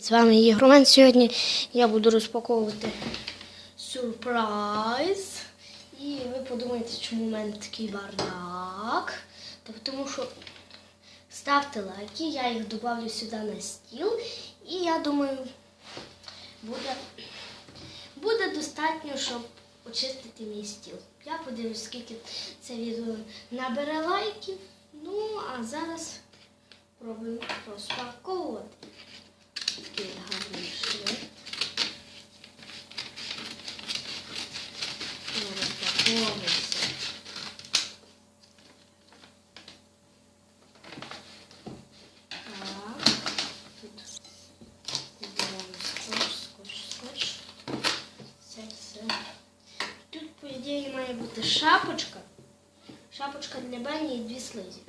З вами Єгроман. Сьогодні я буду розпаковувати сюрприз. І ви подумаєте, чому в мене такий бардак. Та тому що ставте лайки, я їх додавлю сюди на стіл. І я думаю, буде, буде достатньо, щоб очистити мій стіл. Я подивлюсь, скільки це відео набере лайків. Ну, а зараз пробуємо розпаковувати. Такий гарний шрифт. Розпаковується. Так. Тут беремо скотч, скотч, скотч. Все, все. Тут, по ідеї, має бути шапочка. Шапочка для бані і дві слизі.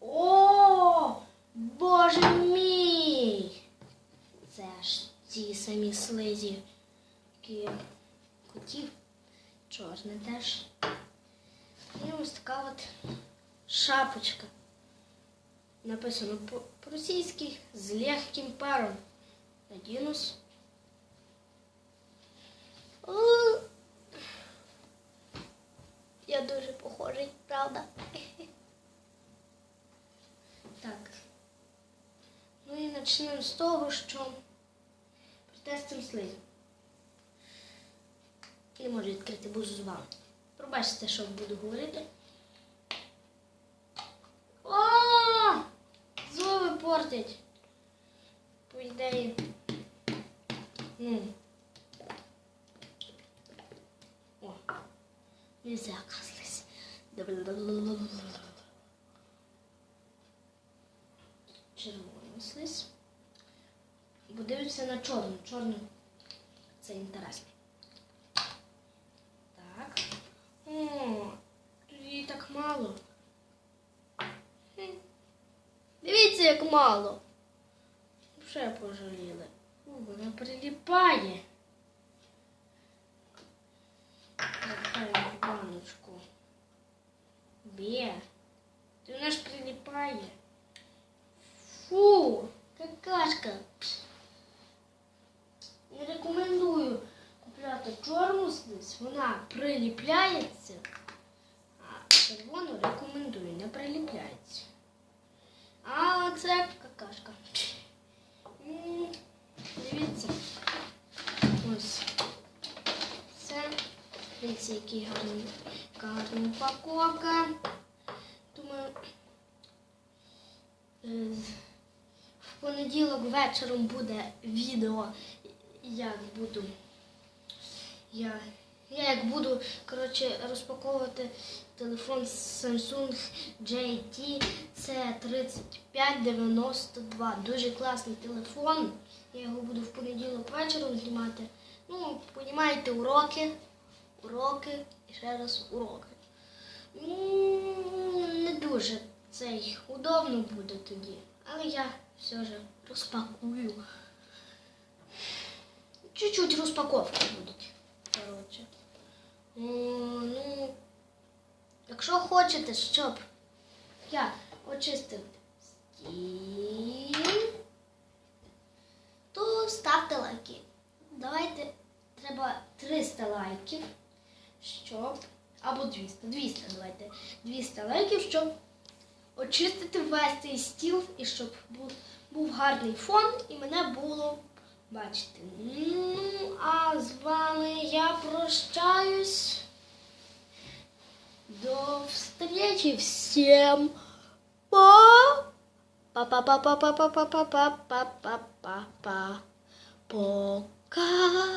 О, боже мій! Це ж ті самі слизі, які котів. Чорне теж. І ось така от шапочка. Написано по- по-російськи з легким паром. Надінусь. О, Я дуже похожий, правда? Так. Ну і почнемо з того, що протестимо слизь. Не можу відкрити бузу з вами. Пробачте, що буду говорити. О! Зуби портять. По ідеї. Ну. О. Нельзя оказалось. Червону слизь. Бо дивиться на чорну. Чорну. Це інтересно. Так. О, тут її так мало. Дивіться, як мало. Вже пожаліли. О, вона приліпає. Запхаємо баночку. Бе. Ти вона ж приліпає. Фу, какашка. Не рекомендую купляти чорну слизь, вона приліпляється, а червону рекомендую, не приліпляється. А це какашка. Дивіться. Ось. Це. Дивіться, який гарний, гарна упаковка. Думаю, е, в понеділок вечором буде відео, як буду. Я, я як буду коротше, розпаковувати телефон Samsung JT C3592. Дуже класний телефон. Я його буду в понеділок вечором знімати. Ну, понімаєте, уроки, уроки і ще раз уроки. Ну, не дуже цей удобно буде тоді. Але я все ж розпакую. Чуть-чуть розпаковки будуть. Коротше. О, ну, якщо хочете, щоб я очистив стіл, то ставте лайки. Давайте треба 300 лайків, щоб. Або 200. 200 давайте. 200 лайків, щоб очистити весь цей стіл і щоб був, був гарний фон і мене було бачити. А з вами я прощаюсь. До встречи всем. Па. Па-па-па-па-па-па-па-па-па-па-па-па. Пока.